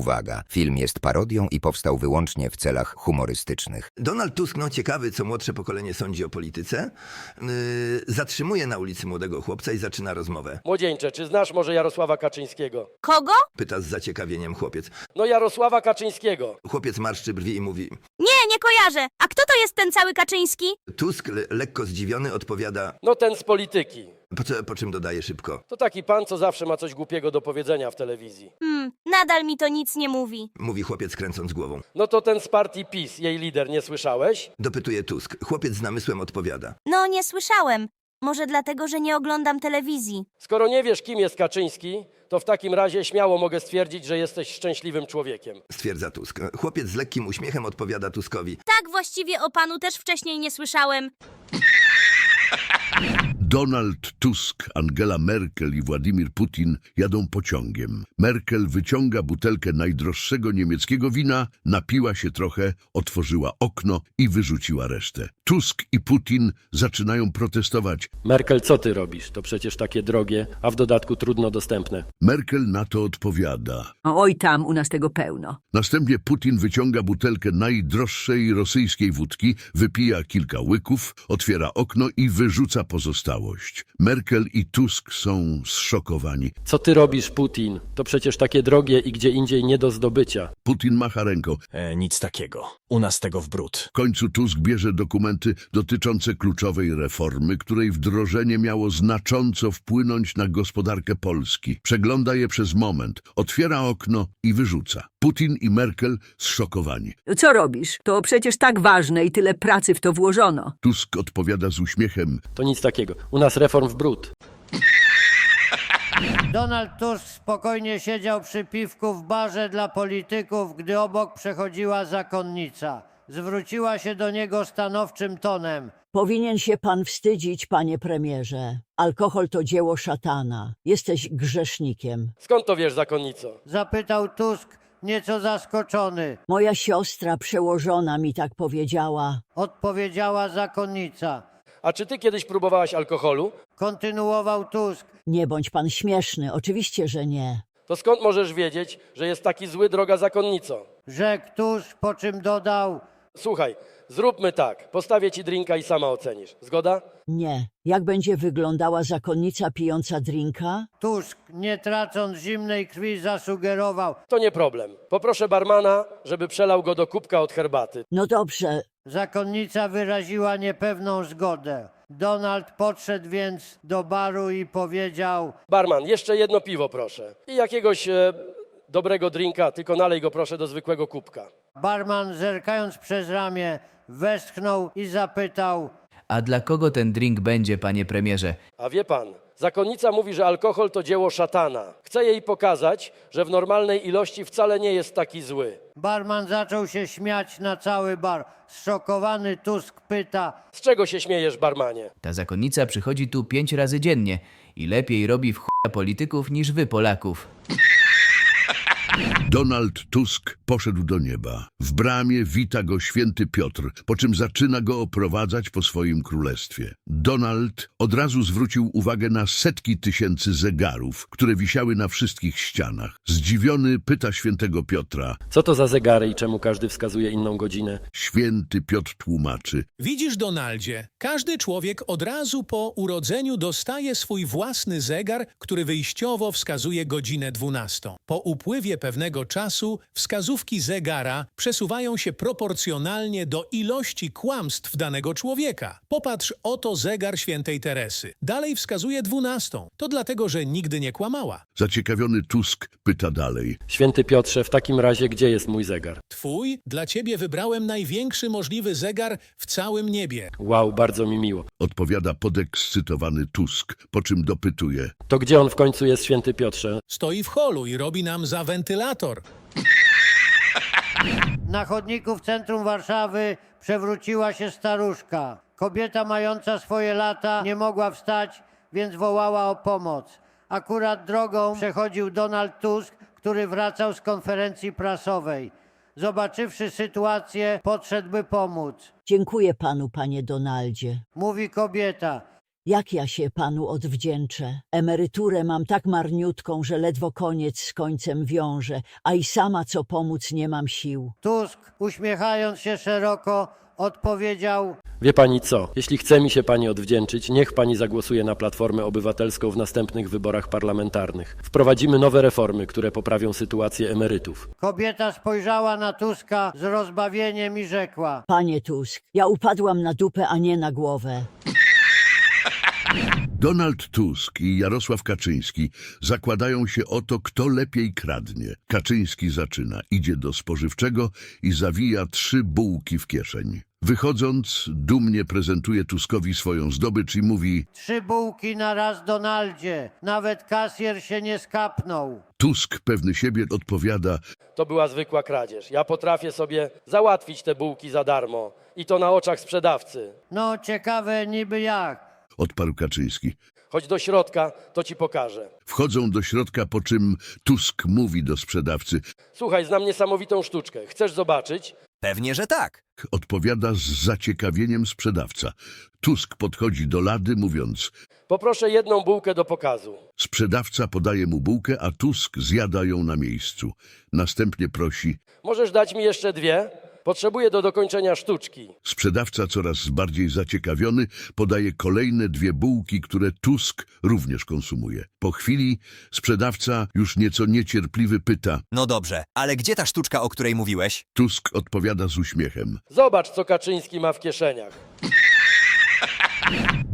Uwaga, film jest parodią i powstał wyłącznie w celach humorystycznych. Donald Tusk, no ciekawy, co młodsze pokolenie sądzi o polityce, yy, zatrzymuje na ulicy młodego chłopca i zaczyna rozmowę. Młodzieńcze, czy znasz może Jarosława Kaczyńskiego? Kogo? Pyta z zaciekawieniem chłopiec. No Jarosława Kaczyńskiego. Chłopiec marszczy brwi i mówi. Nie, nie kojarzę. A kto to jest ten cały Kaczyński? Tusk, le lekko zdziwiony, odpowiada, No ten z polityki. Po, co, po czym dodaje szybko. To taki pan, co zawsze ma coś głupiego do powiedzenia w telewizji. Hmm, nadal mi to nic nie mówi. Mówi chłopiec kręcąc głową. No to ten z partii PiS, jej lider, nie słyszałeś? Dopytuje Tusk. Chłopiec z namysłem odpowiada. No, nie słyszałem. Może dlatego, że nie oglądam telewizji. Skoro nie wiesz, kim jest Kaczyński, to w takim razie śmiało mogę stwierdzić, że jesteś szczęśliwym człowiekiem. Stwierdza Tusk. Chłopiec z lekkim uśmiechem odpowiada Tuskowi. Tak, właściwie o panu też wcześniej nie słyszałem. Donald Tusk, Angela Merkel i Władimir Putin jadą pociągiem. Merkel wyciąga butelkę najdroższego niemieckiego wina, napiła się trochę, otworzyła okno i wyrzuciła resztę. Tusk i Putin zaczynają protestować. Merkel, co ty robisz? To przecież takie drogie, a w dodatku trudno dostępne. Merkel na to odpowiada. Oj, tam u nas tego pełno. Następnie Putin wyciąga butelkę najdroższej rosyjskiej wódki, wypija kilka łyków, otwiera okno i wyrzuca pozostałość. Merkel i Tusk są zszokowani. Co ty robisz, Putin? To przecież takie drogie i gdzie indziej nie do zdobycia. Putin macha ręką. E, nic takiego. U nas tego w bród. W końcu Tusk bierze dokumenty dotyczące kluczowej reformy, której wdrożenie miało znacząco wpłynąć na gospodarkę Polski. Przegląda je przez moment, otwiera okno i wyrzuca. Putin i Merkel zszokowani. Co robisz? To przecież tak ważne i tyle pracy w to włożono. Tusk odpowiada z uśmiechem. To nic takiego. U nas reform w bród. Donald Tusk spokojnie siedział przy piwku w barze dla polityków, gdy obok przechodziła zakonnica. Zwróciła się do niego stanowczym tonem. Powinien się pan wstydzić, panie premierze. Alkohol to dzieło szatana. Jesteś grzesznikiem. Skąd to wiesz, zakonnico? Zapytał Tusk, nieco zaskoczony. Moja siostra przełożona mi tak powiedziała. Odpowiedziała zakonnica. A czy ty kiedyś próbowałaś alkoholu? Kontynuował Tusk. Nie bądź pan śmieszny, oczywiście, że nie. To skąd możesz wiedzieć, że jest taki zły, droga zakonnico? Rzekł tuż, po czym dodał. Słuchaj, zróbmy tak. Postawię ci drinka i sama ocenisz. Zgoda? Nie. Jak będzie wyglądała zakonnica pijąca drinka? Tusk, nie tracąc zimnej krwi, zasugerował. To nie problem. Poproszę barmana, żeby przelał go do kubka od herbaty. No dobrze, Zakonnica wyraziła niepewną zgodę. Donald podszedł więc do baru i powiedział: Barman, jeszcze jedno piwo proszę. I jakiegoś e, dobrego drinka, tylko nalej go proszę do zwykłego kubka. Barman, zerkając przez ramię, westchnął i zapytał: A dla kogo ten drink będzie, panie premierze? A wie pan, zakonnica mówi, że alkohol to dzieło szatana. Chcę jej pokazać, że w normalnej ilości wcale nie jest taki zły. Barman zaczął się śmiać na cały bar. Zszokowany Tusk pyta: Z czego się śmiejesz, barmanie? Ta zakonnica przychodzi tu pięć razy dziennie i lepiej robi w chuja polityków niż wy, Polaków. Donald Tusk poszedł do nieba. W bramie wita go święty Piotr, po czym zaczyna go oprowadzać po swoim królestwie. Donald od razu zwrócił uwagę na setki tysięcy zegarów, które wisiały na wszystkich ścianach. Zdziwiony pyta świętego Piotra. Co to za zegary i czemu każdy wskazuje inną godzinę? Święty Piotr tłumaczy. Widzisz, Donaldzie, każdy człowiek od razu po urodzeniu dostaje swój własny zegar, który wyjściowo wskazuje godzinę 12. Po upływie pewnego czasu wskazówki zegara przesuwają się proporcjonalnie do ilości kłamstw danego człowieka. Popatrz, oto zegar świętej Teresy. Dalej wskazuje 12. To dlatego, że nigdy nie kłamała. Zaciekawiony Tusk pyta dalej. Święty Piotrze, w takim razie gdzie jest mój zegar? Twój, dla ciebie wybrałem największy możliwy zegar w całym niebie. Wow, bardzo mi miło. Odpowiada podekscytowany Tusk, po czym dopytuje. To gdzie on w końcu jest, święty Piotrze? Stoi w holu i robi nam za wentylator. Na chodniku w centrum Warszawy przewróciła się staruszka. Kobieta mająca swoje lata nie mogła wstać, więc wołała o pomoc. Akurat drogą przechodził Donald Tusk, który wracał z konferencji prasowej. Zobaczywszy sytuację, podszedł by pomóc. dziękuję panu, panie Donaldzie. Mówi kobieta. Jak ja się panu odwdzięczę? Emeryturę mam tak marniutką, że ledwo koniec z końcem wiąże, a i sama co pomóc nie mam sił. Tusk, uśmiechając się szeroko, odpowiedział: Wie pani co? Jeśli chce mi się pani odwdzięczyć, niech pani zagłosuje na Platformę Obywatelską w następnych wyborach parlamentarnych. Wprowadzimy nowe reformy, które poprawią sytuację emerytów. Kobieta spojrzała na Tuska z rozbawieniem i rzekła: Panie Tusk, ja upadłam na dupę, a nie na głowę. Donald Tusk i Jarosław Kaczyński zakładają się o to, kto lepiej kradnie. Kaczyński zaczyna, idzie do spożywczego i zawija trzy bułki w kieszeń. Wychodząc, dumnie prezentuje Tuskowi swoją zdobycz i mówi Trzy bułki na raz, Donaldzie. Nawet kasjer się nie skapnął. Tusk pewny siebie odpowiada To była zwykła kradzież. Ja potrafię sobie załatwić te bułki za darmo i to na oczach sprzedawcy. No, ciekawe niby jak. Odparł Kaczyński. Chodź do środka, to ci pokażę. Wchodzą do środka, po czym Tusk mówi do sprzedawcy. Słuchaj, znam niesamowitą sztuczkę. Chcesz zobaczyć? Pewnie, że tak. Odpowiada z zaciekawieniem sprzedawca. Tusk podchodzi do lady, mówiąc Poproszę jedną bułkę do pokazu. Sprzedawca podaje mu bułkę, a Tusk zjada ją na miejscu. Następnie prosi. Możesz dać mi jeszcze dwie? Potrzebuję do dokończenia sztuczki. Sprzedawca coraz bardziej zaciekawiony podaje kolejne dwie bułki, które Tusk również konsumuje. Po chwili sprzedawca już nieco niecierpliwy pyta. No dobrze, ale gdzie ta sztuczka, o której mówiłeś? Tusk odpowiada z uśmiechem. Zobacz, co Kaczyński ma w kieszeniach.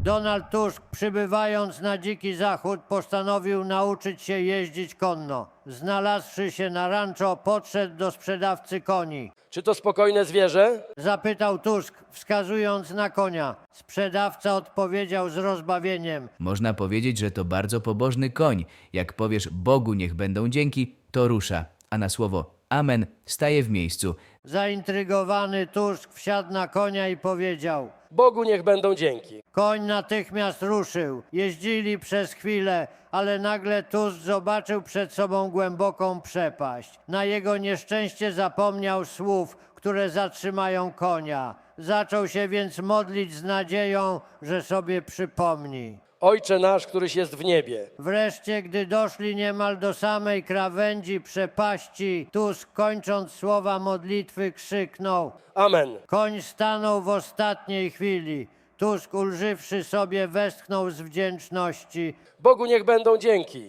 Donald Tusk, przybywając na dziki zachód, postanowił nauczyć się jeździć konno. Znalazłszy się na rancho, podszedł do sprzedawcy koni. Czy to spokojne zwierzę? Zapytał Tusk, wskazując na konia. Sprzedawca odpowiedział z rozbawieniem. Można powiedzieć, że to bardzo pobożny koń. Jak powiesz Bogu niech będą dzięki, to rusza, a na słowo Amen staje w miejscu. Zaintrygowany Tusk wsiadł na konia i powiedział. Bogu niech będą dzięki. Koń natychmiast ruszył. Jeździli przez chwilę, ale nagle Tusk zobaczył przed sobą głęboką przepaść. Na jego nieszczęście zapomniał słów, które zatrzymają konia. Zaczął się więc modlić z nadzieją, że sobie przypomni. Ojcze nasz, któryś jest w niebie. Wreszcie, gdy doszli niemal do samej krawędzi przepaści, Tusk, kończąc słowa modlitwy, krzyknął: Amen. Koń stanął w ostatniej chwili. Tusk, ulżywszy sobie, westchnął z wdzięczności. Bogu niech będą dzięki.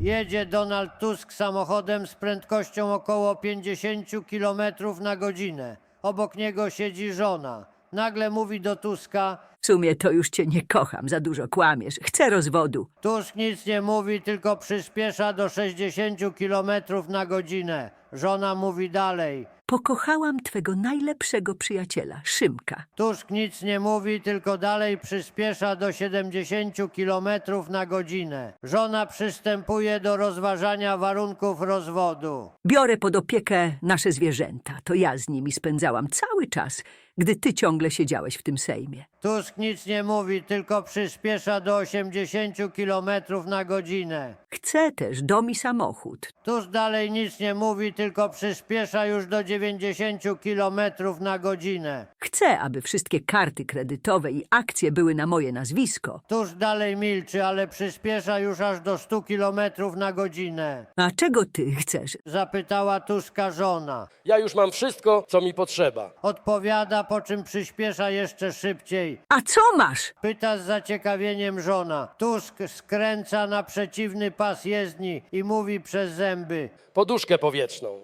Jedzie Donald Tusk samochodem z prędkością około 50 km na godzinę. Obok niego siedzi żona. Nagle mówi do Tuska. W sumie to już cię nie kocham, za dużo kłamiesz. Chcę rozwodu. Tusk nic nie mówi, tylko przyspiesza do 60 km na godzinę. Żona mówi dalej. Pokochałam twego najlepszego przyjaciela, Szymka. Tusk nic nie mówi, tylko dalej przyspiesza do 70 km na godzinę. Żona przystępuje do rozważania warunków rozwodu. Biorę pod opiekę nasze zwierzęta. To ja z nimi spędzałam cały czas, gdy ty ciągle siedziałeś w tym Sejmie. Tusk nic nie mówi, tylko przyspiesza do 80 km na godzinę. Chcę też dom i samochód. Tusk dalej nic nie mówi, tylko przyspiesza już do 90 km na godzinę. Chcę, aby wszystkie karty kredytowe i akcje były na moje nazwisko. Tusk dalej milczy, ale przyspiesza już aż do 100 km na godzinę. A czego ty chcesz? Zapytała Tuska żona. Ja już mam wszystko, co mi potrzeba. Odpowiada, po czym przyspiesza jeszcze szybciej. A co masz? Pyta z zaciekawieniem żona. Tusk skręca na przeciwny pas jezdni i mówi przez zęby. Poduszkę powietrzną.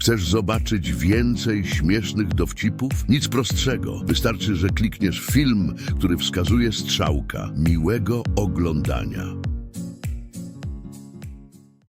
Chcesz zobaczyć więcej śmiesznych dowcipów? Nic prostszego. Wystarczy, że klikniesz w film, który wskazuje strzałka. Miłego oglądania.